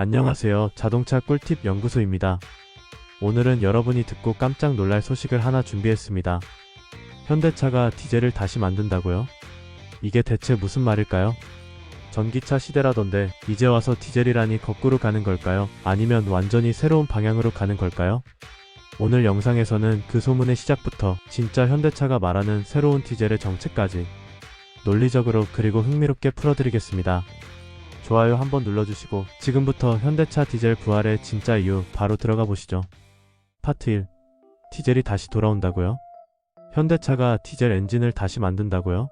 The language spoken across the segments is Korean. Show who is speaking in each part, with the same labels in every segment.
Speaker 1: 안녕하세요. 자동차 꿀팁 연구소입니다. 오늘은 여러분이 듣고 깜짝 놀랄 소식을 하나 준비했습니다. 현대차가 디젤을 다시 만든다고요? 이게 대체 무슨 말일까요? 전기차 시대라던데 이제 와서 디젤이라니 거꾸로 가는 걸까요? 아니면 완전히 새로운 방향으로 가는 걸까요? 오늘 영상에서는 그 소문의 시작부터 진짜 현대차가 말하는 새로운 디젤의 정체까지 논리적으로 그리고 흥미롭게 풀어드리겠습니다. 좋아요 한번 눌러주시고 지금부터 현대차 디젤 부활의 진짜 이유 바로 들어가 보시죠. 파트 1. 디젤이 다시 돌아온다고요? 현대차가 디젤 엔진을 다시 만든다고요?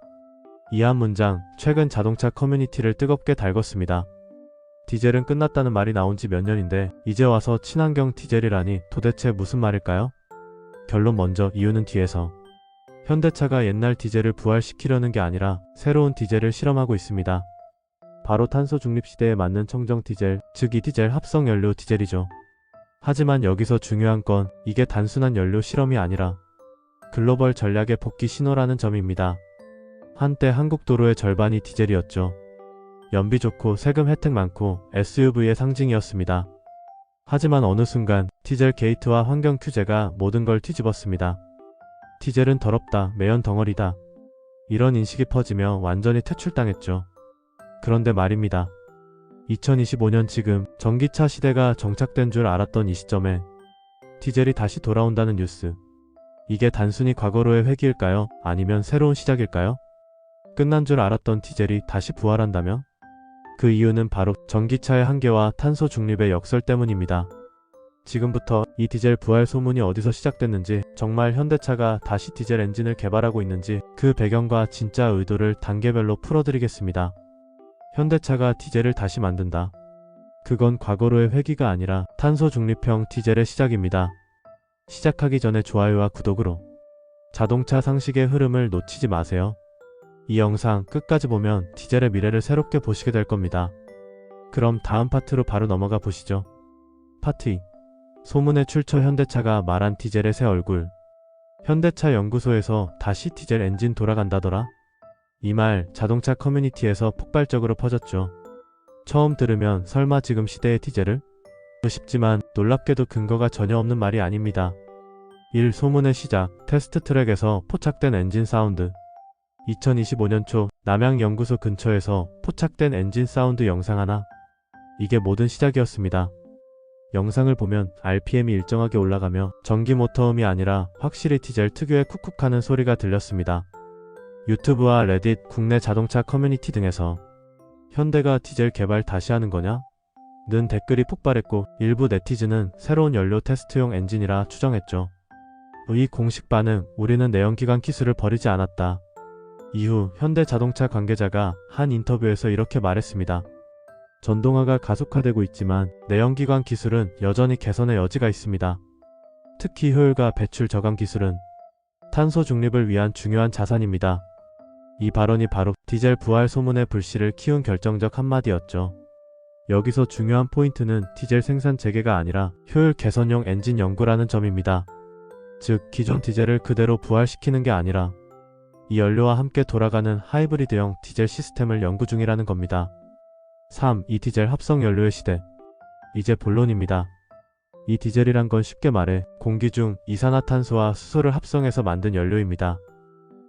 Speaker 1: 이 한 문장 최근 자동차 커뮤니티를 뜨겁게 달궜습니다. 디젤은 끝났다는 말이 나온 지 몇 년인데 이제 와서 친환경 디젤이라니 도대체 무슨 말일까요? 결론 먼저 이유는 뒤에서 현대차가 옛날 디젤을 부활시키려는 게 아니라 새로운 디젤을 실험하고 있습니다. 바로 탄소 중립 시대에 맞는 청정 디젤, 즉 이디젤 합성 연료 디젤이죠. 하지만 여기서 중요한 건 이게 단순한 연료 실험이 아니라 글로벌 전략의 복귀 신호라는 점입니다. 한때 한국 도로의 절반이 디젤이었죠. 연비 좋고 세금 혜택 많고 SUV의 상징이었습니다. 하지만 어느 순간 디젤 게이트와 환경 규제가 모든 걸 뒤집었습니다. 디젤은 더럽다, 매연 덩어리다. 이런 인식이 퍼지며 완전히 퇴출당했죠. 그런데 말입니다. 2025년 지금 전기차 시대가 정착된 줄 알았던 이 시점에 디젤이 다시 돌아온다는 뉴스. 이게 단순히 과거로의 회귀일까요? 아니면 새로운 시작일까요? 끝난 줄 알았던 디젤이 다시 부활한다면? 그 이유는 바로 전기차의 한계와 탄소 중립의 역설 때문입니다. 지금부터 이 디젤 부활 소문이 어디서 시작됐는지, 정말 현대차가 다시 디젤 엔진을 개발하고 있는지, 그 배경과 진짜 의도를 단계별로 풀어드리겠습니다. 현대차가 디젤을 다시 만든다. 그건 과거로의 회귀가 아니라 탄소 중립형 디젤의 시작입니다. 시작하기 전에 좋아요와 구독으로 자동차 상식의 흐름을 놓치지 마세요. 이 영상 끝까지 보면 디젤의 미래를 새롭게 보시게 될 겁니다. 그럼 다음 파트로 바로 넘어가 보시죠. 파트 2. 소문의 출처 현대차가 말한 디젤의 새 얼굴. 현대차 연구소에서 다시 디젤 엔진 돌아간다더라? 이 말 자동차 커뮤니티에서 폭발적으로 퍼졌죠. 처음 들으면 설마 지금 시대의 디젤을? 싶지만 놀랍게도 근거가 전혀 없는 말이 아닙니다. 1. 소문의 시작, 테스트 트랙에서 포착된 엔진 사운드. 2025년 초 남양연구소 근처에서 포착된 엔진 사운드 영상 하나. 이게 모든 시작이었습니다. 영상을 보면 RPM이 일정하게 올라가며 전기 모터음이 아니라 확실히 디젤 특유의 쿡쿡하는 소리가 들렸습니다. 유튜브와 레딧, 국내 자동차 커뮤니티 등에서 현대가 디젤 개발 다시 하는 거냐? 는 댓글이 폭발했고 일부 네티즌은 새로운 연료 테스트용 엔진이라 추정했죠. 이 공식 반응, 우리는 내연기관 기술을 버리지 않았다. 이후 현대 자동차 관계자가 한 인터뷰에서 이렇게 말했습니다. 전동화가 가속화되고 있지만 내연기관 기술은 여전히 개선의 여지가 있습니다. 특히 효율과 배출 저감 기술은 탄소 중립을 위한 중요한 자산입니다. 이 발언이 바로 디젤 부활 소문의 불씨를 키운 결정적 한마디였죠. 여기서 중요한 포인트는 디젤 생산 재개가 아니라 효율 개선용 엔진 연구라는 점입니다. 즉, 기존 디젤을 그대로 부활시키는 게 아니라 이 연료와 함께 돌아가는 하이브리드형 디젤 시스템을 연구 중이라는 겁니다. 3. 이 디젤 합성 연료의 시대. 이제 본론입니다. 이 디젤이란 건 쉽게 말해 공기 중 이산화탄소와 수소를 합성해서 만든 연료입니다.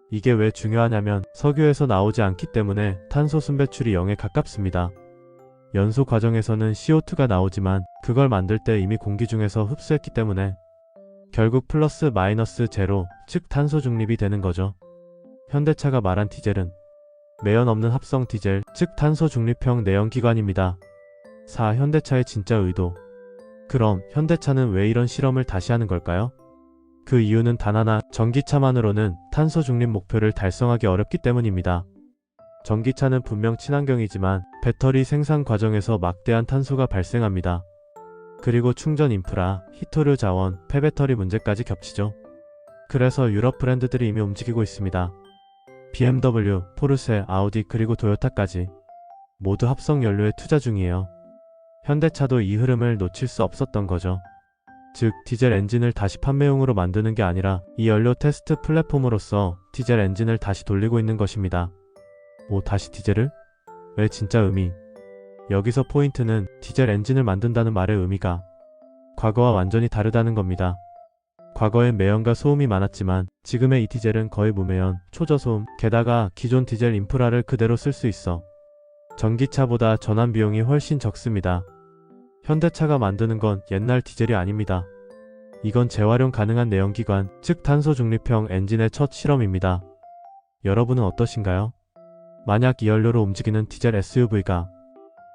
Speaker 1: 이게 왜 중요하냐면 석유에서 나오지 않기 때문에 탄소 순배출이 0에 가깝습니다. 연소 과정에서는 CO2가 나오지만 그걸 만들 때 이미 공기 중에서 흡수했기 때문에 결국 플러스 마이너스 제로, 즉 탄소 중립이 되는 거죠. 현대차가 말한 디젤은 매연 없는 합성 디젤, 즉 탄소 중립형 내연기관입니다. 4. 현대차의 진짜 의도. 그럼 현대차는 왜 이런 실험을 다시 하는 걸까요? 그 이유는 단 하나, 전기차만으로는 탄소 중립 목표를 달성하기 어렵기 때문입니다. 전기차는 분명 친환경이지만 배터리 생산 과정에서 막대한 탄소가 발생합니다. 그리고 충전 인프라, 히토류 자원, 폐배터리 문제까지 겹치죠. 그래서 유럽 브랜드들이 이미 움직이고 있습니다. BMW, 포르쉐, 아우디 그리고 도요타까지 모두 합성 연료에 투자 중이에요. 현대차도 이 흐름을 놓칠 수 없었던 거죠. 즉, 디젤 엔진을 다시 판매용으로 만드는 게 아니라 이 연료 테스트 플랫폼으로서 디젤 엔진을 다시 돌리고 있는 것입니다. 오, 다시 디젤을? 왜 진짜 의미? 여기서 포인트는 디젤 엔진을 만든다는 말의 의미가 과거와 완전히 다르다는 겁니다. 과거엔 매연과 소음이 많았지만 지금의 이 디젤은 거의 무매연, 초저소음, 게다가 기존 디젤 인프라를 그대로 쓸 수 있어 전기차보다 전환 비용이 훨씬 적습니다. 현대차가 만드는 건 옛날 디젤이 아닙니다. 이건 재활용 가능한 내연기관, 즉 탄소 중립형 엔진의 첫 실험입니다. 여러분은 어떠신가요? 만약 이 연료로 움직이는 디젤 SUV가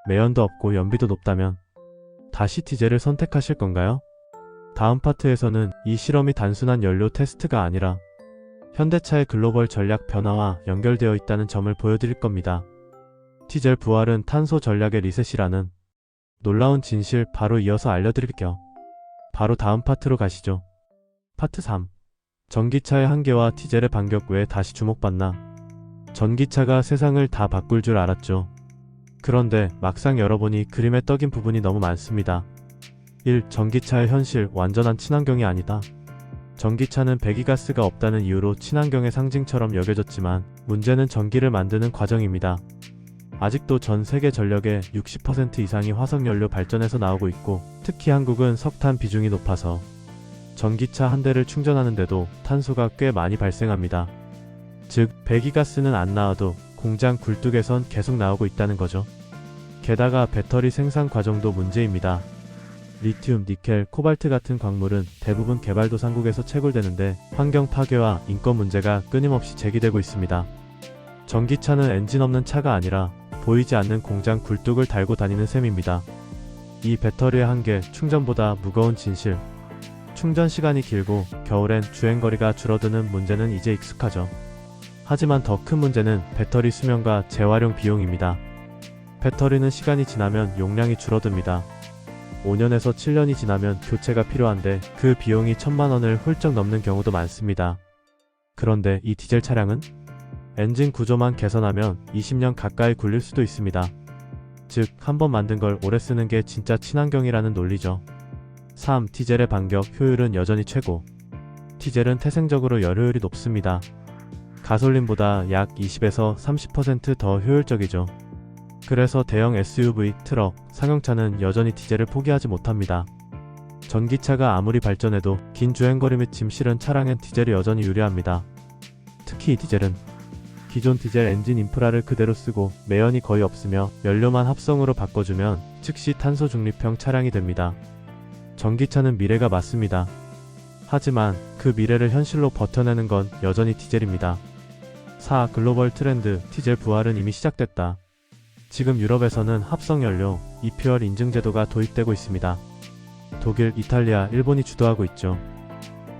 Speaker 1: 매연도 없고 연비도 높다면 다시 디젤을 선택하실 건가요? 다음 파트에서는 이 실험이 단순한 연료 테스트가 아니라 현대차의 글로벌 전략 변화와 연결되어 있다는 점을 보여드릴 겁니다. 디젤 부활은 탄소 전략의 리셋이라는 놀라운 진실 바로 이어서 알려드릴게요. 바로 다음 파트로 가시죠. 파트 3. 전기차의 한계와 디젤의 반격 왜 다시 주목받나? 전기차가 세상을 다 바꿀 줄 알았죠. 그런데 막상 열어보니 그림에 떡인 부분이 너무 많습니다. 1. 전기차의 현실 완전한 친환경이 아니다. 전기차는 배기가스가 없다는 이유로 친환경의 상징처럼 여겨졌지만 문제는 전기를 만드는 과정입니다. 아직도 전 세계 전력의 60% 이상이 화석연료 발전에서 나오고 있고 특히 한국은 석탄 비중이 높아서 전기차 한 대를 충전하는데도 탄소가 꽤 많이 발생합니다. 즉 배기가스는 안 나와도 공장 굴뚝에선 계속 나오고 있다는 거죠. 게다가 배터리 생산 과정도 문제입니다. 리튬, 니켈, 코발트 같은 광물은 대부분 개발도상국에서 채굴되는데 환경 파괴와 인권 문제가 끊임없이 제기되고 있습니다. 전기차는 엔진 없는 차가 아니라 보이지 않는 공장 굴뚝을 달고 다니는 셈입니다. 이 배터리의 한계, 충전보다 무거운 진실. 충전 시간이 길고 겨울엔 주행거리가 줄어드는 문제는 이제 익숙하죠. 하지만 더 큰 문제는 배터리 수명과 재활용 비용입니다. 배터리는 시간이 지나면 용량이 줄어듭니다. 5년에서 7년이 지나면 교체가 필요한데 그 비용이 천만 원을 훌쩍 넘는 경우도 많습니다. 그런데 이 디젤 차량은 엔진 구조만 개선하면 20년 가까이 굴릴 수도 있습니다. 즉, 한 번 만든 걸 오래 쓰는 게 진짜 친환경이라는 논리죠. 3. 디젤의 반격 효율은 여전히 최고. 디젤은 태생적으로 열효율이 높습니다. 가솔린보다 약 20에서 30%더 효율적이죠. 그래서 대형 SUV, 트럭, 상용차는 여전히 디젤을 포기하지 못합니다. 전기차가 아무리 발전해도 긴 주행거리 및 짐 실은 차량엔 디젤이 여전히 유리합니다. 특히 이 디젤은 기존 디젤 엔진 인프라를 그대로 쓰고 매연이 거의 없으며 연료만 합성으로 바꿔주면 즉시 탄소 중립형 차량이 됩니다. 전기차는 미래가 맞습니다. 하지만 그 미래를 현실로 버텨내는 건 여전히 디젤입니다. 4. 글로벌 트렌드 디젤 부활은 이미 시작됐다. 지금 유럽에서는 합성연료, 이퓨얼 인증 제도가 도입되고 있습니다. 독일, 이탈리아, 일본이 주도하고 있죠.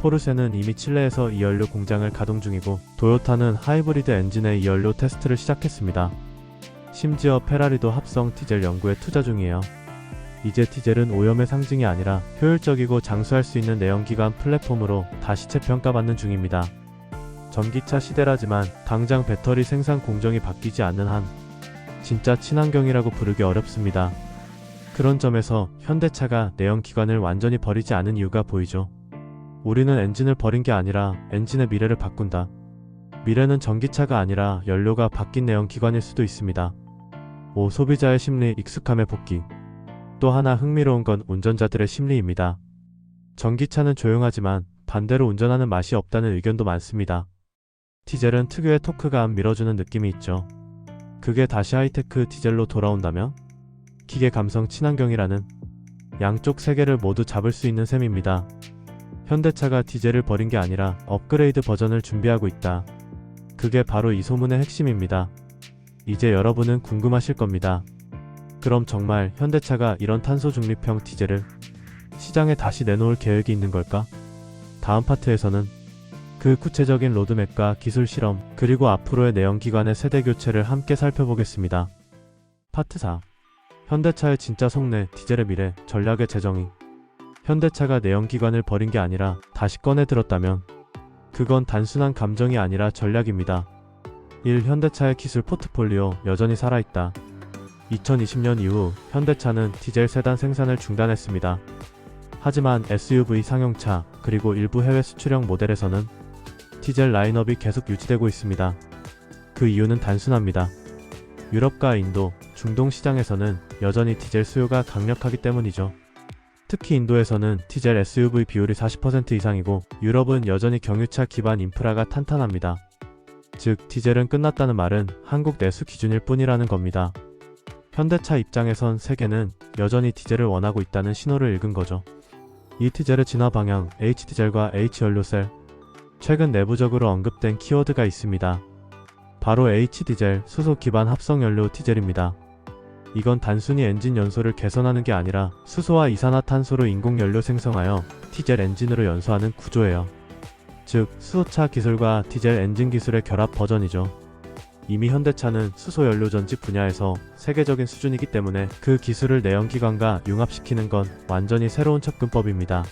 Speaker 1: 포르쉐는 이미 칠레에서 이 연료 공장을 가동 중이고 도요타는 하이브리드 엔진의 이 연료 테스트를 시작했습니다. 심지어 페라리도 합성 디젤 연구에 투자 중이에요. 이제 디젤은 오염의 상징이 아니라 효율적이고 장수할 수 있는 내연기관 플랫폼으로 다시 재평가받는 중입니다. 전기차 시대라지만 당장 배터리 생산 공정이 바뀌지 않는 한 진짜 친환경이라고 부르기 어렵습니다. 그런 점에서 현대차가 내연기관을 완전히 버리지 않은 이유가 보이죠. 우리는 엔진을 버린 게 아니라 엔진의 미래를 바꾼다. 미래는 전기차가 아니라 연료가 바뀐 내연기관일 수도 있습니다. 5. 소비자의 심리 익숙함의 복귀. 또 하나 흥미로운 건 운전자들의 심리입니다. 전기차는 조용하지만 반대로 운전하는 맛이 없다는 의견도 많습니다. 디젤은 특유의 토크감 밀어주는 느낌이 있죠. 그게 다시 하이테크 디젤로 돌아온다면? 기계 감성 친환경이라는 양쪽 세계를 모두 잡을 수 있는 셈입니다. 현대차가 디젤을 버린 게 아니라 업그레이드 버전을 준비하고 있다. 그게 바로 이 소문의 핵심입니다. 이제 여러분은 궁금하실 겁니다. 그럼 정말 현대차가 이런 탄소 중립형 디젤을 시장에 다시 내놓을 계획이 있는 걸까? 다음 파트에서는 그 구체적인 로드맵과 기술 실험, 그리고 앞으로의 내연기관의 세대 교체를 함께 살펴보겠습니다. 파트 4. 현대차의 진짜 속내, 디젤의 미래, 전략의 재정의. 현대차가 내연기관을 버린 게 아니라 다시 꺼내 들었다면 그건 단순한 감정이 아니라 전략입니다. 1. 현대차의 기술 포트폴리오 여전히 살아있다. 2020년 이후 현대차는 디젤 세단 생산을 중단했습니다. 하지만 SUV 상용차 그리고 일부 해외 수출형 모델에서는 디젤 라인업이 계속 유지되고 있습니다. 그 이유는 단순합니다. 유럽과 인도, 중동 시장에서는 여전히 디젤 수요가 강력하기 때문이죠. 특히 인도에서는 디젤 SUV 비율이 40% 이상이고 유럽은 여전히 경유차 기반 인프라가 탄탄합니다. 즉, 디젤은 끝났다는 말은 한국 내수 기준일 뿐이라는 겁니다. 현대차 입장에선 세계는 여전히 디젤을 원하고 있다는 신호를 읽은 거죠. 이 디젤의 진화 방향, H디젤과 H연료셀. 최근 내부적으로 언급된 키워드가 있습니다. 바로 H디젤, 수소 기반 합성 연료 디젤입니다. 이건 단순히 엔진 연소를 개선하는 게 아니라 수소와 이산화탄소로 인공 연료 생성하여 디젤 엔진으로 연소하는 구조예요. 즉, 수소차 기술과 디젤 엔진 기술의 결합 버전이죠. 이미 현대차는 수소 연료 전지 분야에서 세계적인 수준이기 때문에 그 기술을 내연기관과 융합시키는 건 완전히 새로운 접근법입니다.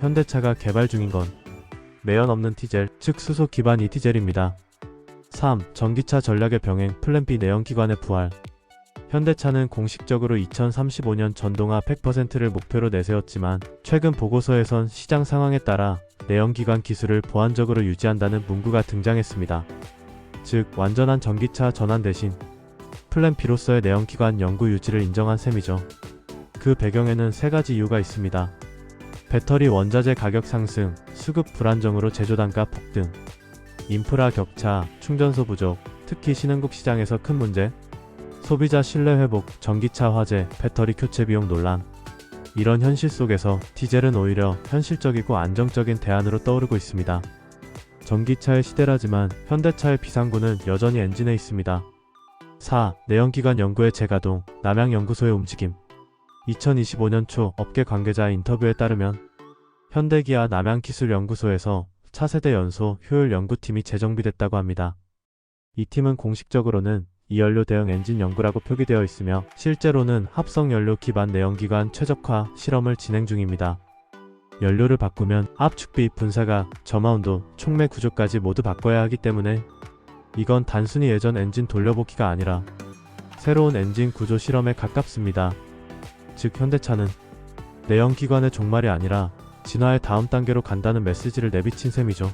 Speaker 1: 현대차가 개발 중인 건 매연 없는 디젤, 즉 수소 기반 이 디젤입니다. 3. 전기차 전략의 병행 플랜 B 내연기관의 부활 현대차는 공식적으로 2035년 전동화 100%를 목표로 내세웠지만 최근 보고서에선 시장 상황에 따라 내연기관 기술을 보완적으로 유지한다는 문구가 등장했습니다. 즉 완전한 전기차 전환 대신 플랜 B로서의 내연기관 연구 유지를 인정한 셈이죠. 그 배경에는 세 가지 이유가 있습니다. 배터리 원자재 가격 상승, 수급 불안정으로 제조 단가 폭등, 인프라 격차, 충전소 부족, 특히 신흥국 시장에서 큰 문제, 소비자 신뢰 회복, 전기차 화재, 배터리 교체 비용 논란. 이런 현실 속에서 디젤은 오히려 현실적이고 안정적인 대안으로 떠오르고 있습니다. 전기차의 시대라지만 현대차의 비상구는 여전히 엔진에 있습니다. 4. 내연기관 연구의 재가동, 남양연구소의 움직임. 2025년 초 업계 관계자 인터뷰에 따르면 현대기아 남양기술연구소에서 차세대 연소 효율 연구팀이 재정비됐다고 합니다. 이 팀은 공식적으로는 이연료 대응 엔진 연구라고 표기되어 있으며 실제로는 합성 연료 기반 내연기관 최적화 실험을 진행 중입니다. 연료를 바꾸면 압축비, 분사가, 점화온도, 촉매 구조까지 모두 바꿔야 하기 때문에 이건 단순히 예전 엔진 돌려보기가 아니라 새로운 엔진 구조 실험에 가깝습니다. 즉 현대차는 내연기관의 종말이 아니라 진화의 다음 단계로 간다는 메시지를 내비친 셈이죠.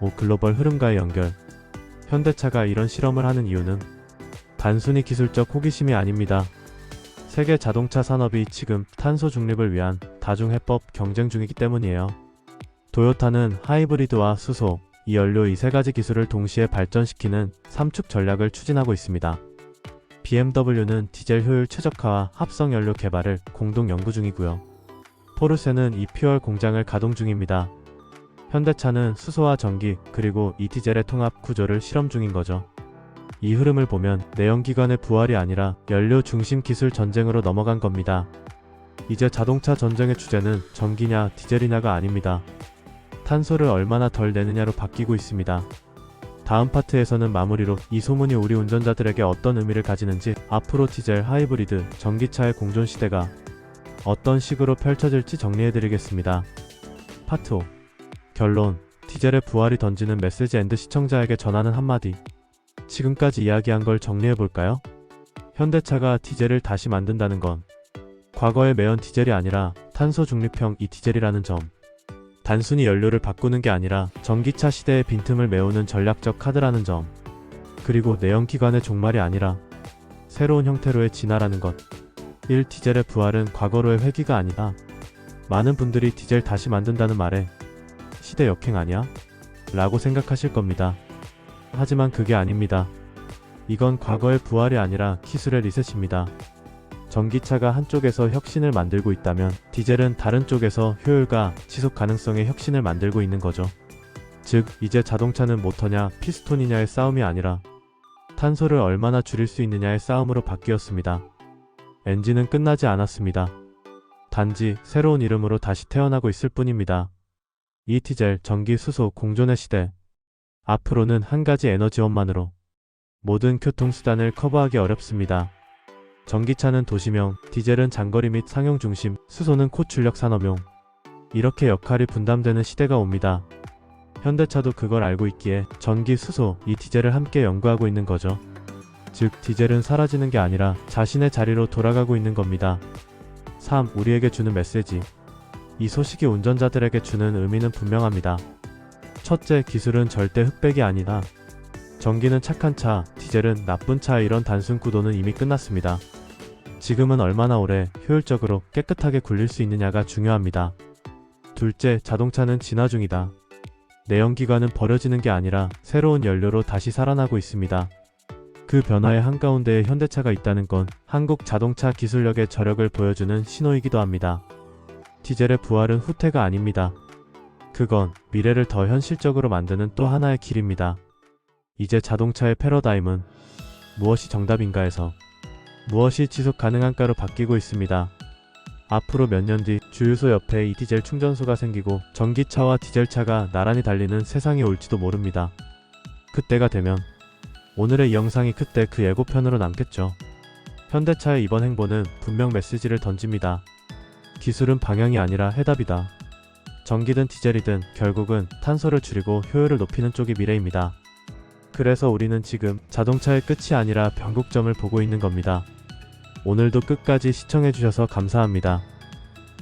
Speaker 1: 5. 글로벌 흐름과의 연결 현대차가 이런 실험을 하는 이유는 단순히 기술적 호기심이 아닙니다. 세계 자동차 산업이 지금 탄소 중립을 위한 다중해법 경쟁 중이기 때문이에요. 도요타는 하이브리드와 수소, 이 연료 이 세 가지 기술을 동시에 발전시키는 삼축 전략을 추진하고 있습니다. BMW는 디젤 효율 최적화와 합성 연료 개발을 공동 연구 중이고요. 포르쉐는 이퓨얼 공장을 가동 중입니다. 현대차는 수소와 전기 그리고 이 디젤의 통합 구조를 실험 중인 거죠. 이 흐름을 보면 내연기관의 부활이 아니라 연료 중심 기술 전쟁으로 넘어간 겁니다. 이제 자동차 전쟁의 주제는 전기냐 디젤이냐가 아닙니다. 탄소를 얼마나 덜 내느냐로 바뀌고 있습니다. 다음 파트에서는 마무리로 이 소문이 우리 운전자들에게 어떤 의미를 가지는지 앞으로 디젤 하이브리드 전기차의 공존 시대가 어떤 식으로 펼쳐질지 정리해드리겠습니다. 파트 5 결론 디젤의 부활이 던지는 메시지 앤드 시청자에게 전하는 한마디 지금까지 이야기한 걸 정리해볼까요? 현대차가 디젤을 다시 만든다는 건 과거의 매연 디젤이 아니라 탄소 중립형 이 디젤이라는 점. 단순히 연료를 바꾸는 게 아니라 전기차 시대의 빈틈을 메우는 전략적 카드라는 점. 그리고 내연기관의 종말이 아니라 새로운 형태로의 진화라는 것. 1. 디젤의 부활은 과거로의 회귀가 아니다. 많은 분들이 디젤 다시 만든다는 말에 시대 역행 아니야? 라고 생각하실 겁니다. 하지만 그게 아닙니다. 이건 과거의 부활이 아니라 기술의 리셋입니다. 전기차가 한쪽에서 혁신을 만들고 있다면 디젤은 다른 쪽에서 효율과 지속 가능성의 혁신을 만들고 있는 거죠. 즉, 이제 자동차는 모터냐 피스톤이냐의 싸움이 아니라 탄소를 얼마나 줄일 수 있느냐의 싸움으로 바뀌었습니다. 엔진은 끝나지 않았습니다. 단지 새로운 이름으로 다시 태어나고 있을 뿐입니다. 이 디젤 전기 수소 공존의 시대. 앞으로는 한 가지 에너지원만으로 모든 교통수단을 커버하기 어렵습니다. 전기차는 도시명, 디젤은 장거리 및 상용 중심, 수소는 코출력 산업용. 이렇게 역할이 분담되는 시대가 옵니다. 현대차도 그걸 알고 있기에 전기, 수소, 이 디젤을 함께 연구하고 있는 거죠. 즉, 디젤은 사라지는 게 아니라 자신의 자리로 돌아가고 있는 겁니다. 3. 우리에게 주는 메시지. 이 소식이 운전자들에게 주는 의미는 분명합니다. 첫째, 기술은 절대 흑백이 아니다. 전기는 착한 차, 디젤 디젤은 나쁜 차 이런 단순 구도는 이미 끝났습니다. 지금은 얼마나 오래 효율적으로 깨끗하게 굴릴 수 있느냐가 중요합니다. 둘째, 자동차는 진화 중이다. 내연기관은 버려지는 게 아니라 새로운 연료로 다시 살아나고 있습니다. 그 변화의 한가운데에 현대차가 있다는 건 한국 자동차 기술력의 저력을 보여주는 신호이기도 합니다. 디젤의 부활은 후퇴가 아닙니다. 그건 미래를 더 현실적으로 만드는 또 하나의 길입니다. 이제 자동차의 패러다임은 무엇이 정답인가에서 무엇이 지속 가능한가로 바뀌고 있습니다. 앞으로 몇 년 뒤 주유소 옆에 이 디젤 충전소가 생기고 전기차와 디젤차가 나란히 달리는 세상이 올지도 모릅니다. 그때가 되면 오늘의 이 영상이 그때 그 예고편으로 남겠죠. 현대차의 이번 행보는 분명 메시지를 던집니다. 기술은 방향이 아니라 해답이다. 전기든 디젤이든 결국은 탄소를 줄이고 효율을 높이는 쪽이 미래입니다. 그래서 우리는 지금 자동차의 끝이 아니라 변곡점을 보고 있는 겁니다. 오늘도 끝까지 시청해주셔서 감사합니다.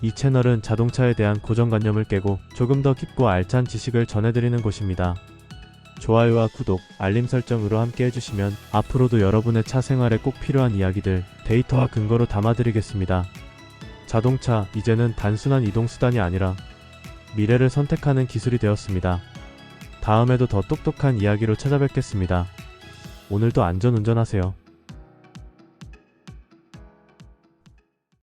Speaker 1: 이 채널은 자동차에 대한 고정관념을 깨고 조금 더 깊고 알찬 지식을 전해드리는 곳입니다. 좋아요와 구독, 알림 설정으로 함께 해주시면 앞으로도 여러분의 차 생활에 꼭 필요한 이야기들 데이터와 근거로 담아드리겠습니다. 자동차, 이제는 단순한 이동수단이 아니라 미래를 선택하는 기술이 되었습니다. 다음에도 더 똑똑한 이야기로 찾아뵙겠습니다. 오늘도 안전 운전하세요.